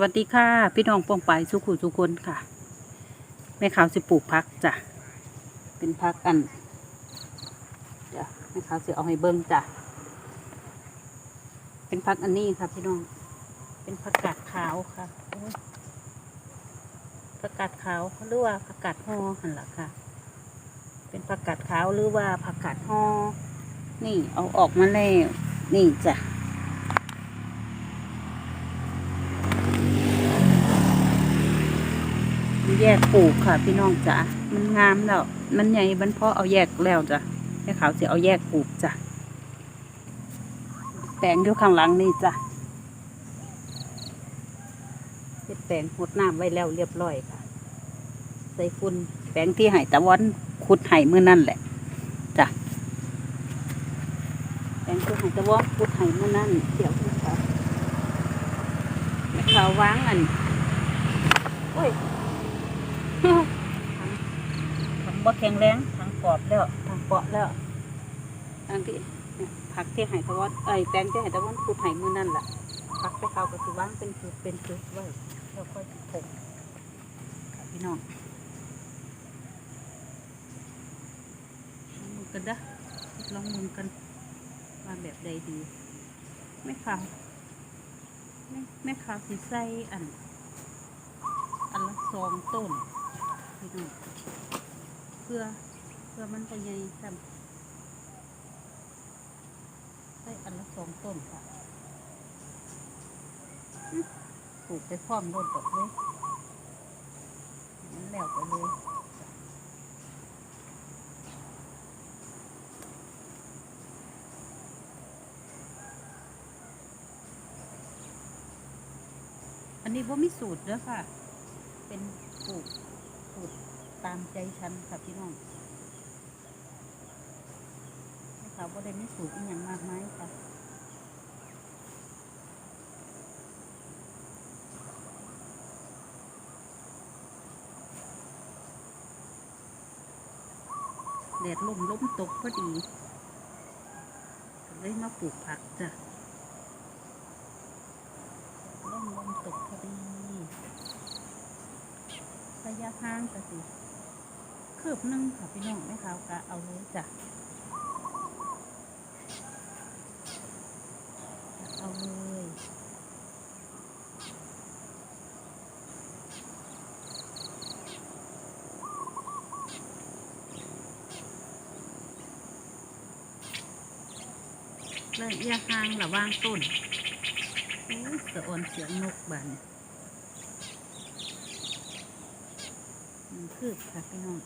วัสดีค่ะ พี่น้องปองไปสุขุสุคนค่ะแม่ขาวสิปลูกพักจ้ะเป็นพักอันจ้ะแม่ขาวสิเอาให้เบิ้งจ้ะเป็นพักอันนี้ค่ะพี่น้องเป็นผักกาดขาวค่ะผักกาดขาวเขาเรียกว่าผักกาดฮอหันละค่ะ เป็นผักกาดขาวหรือว่าผักกาดฮอนี่เอาออกมาแล้วนี่จ้ะ แยกปลูกค่ะ พี่น้องจ๋ามันงามแล้ว มันใหญ่มันพอเอาแยกแล้วจ้ะแม่ขาวเสิเอาแยกปลูกจ้ะแปลงอยู่ข้างหลังนี่จ้ะเฮ็ดแปลงหดน้ำไว้แล้วเรียบร้อยค่ะ ใส่ฝุ่นแปลงที่ไห้ตะวันขุดไห้เมื่อนั่นแหละจ้ะแปลงที่ไห้ตะวันขุดไห้เมื่อนั่นเดี๋ยวนะคะแม่ขาววางอันโอ้ย ถัง บ่แข็งแรงถังกรอบแล้วถังเปาะแล้วอันที่เนี่ยผักที่ไหตะวันเอ้ยแปลงที่ไหตะวันคูดไหมือนั่นแหละผักไปเขาก็สิว่างเป็นจุดเป็นจุดไว้แล้วค่อยถงค่ะพี่น้องลองมือกันเด้อลองมือกันว่าแบบใดดี ไม่ขาวไม่ไม่ขาวสีใสอันอันละสองต้นพี่น้อง เพื่อเพื่อมันจะใหญ่ซ้ำใส่อันละสองต้นค่ะปลูกไปพร้อมโดนดอกเลยมันแล้วไปเลยอันนี้ว่ามีสูตรเด้อค่ะ เป็นปลูกปลูก ตามใจฉันค่ะพี่น้องให้เขาบ่ได้มีสูตรอย่างมากมายค่ะแดดลมล้มตกพอดีเลยมาปลูกผักจ้ะลมลมตกพอดีระยะห่างก็สิ คืบนึงค่ะพี่น้องไม่ขาวกะเอาเลยจ้ะเอาเลยระยะห่างระว่างต้นโอ้สะออนเสียงนกบัดนหนึ่ง คืบค่ะพี่น้อง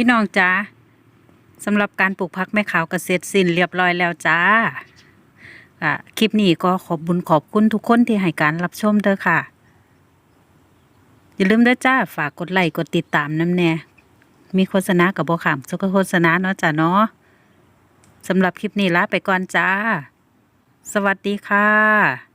พี่น้องจ้าสำหรับการปลูกพักแม่ขาวกเกษตรสิ้นเรียบร้อยแล้วจ้าอะคลิปนี้ก็ขอบบุญขอบคุณทุกคนที่ให้การรับชมเด้อค่ะ อย่าลืมด้อจ้าฝากกดไลค์กดติดตามน้ำแน่มีโฆษณากับบ่ขามสุกโฆษณาเนาะจ้าเนาะสำหรับคลิปนี้ลาไปก่อนจ้า สวัสดีค่ะ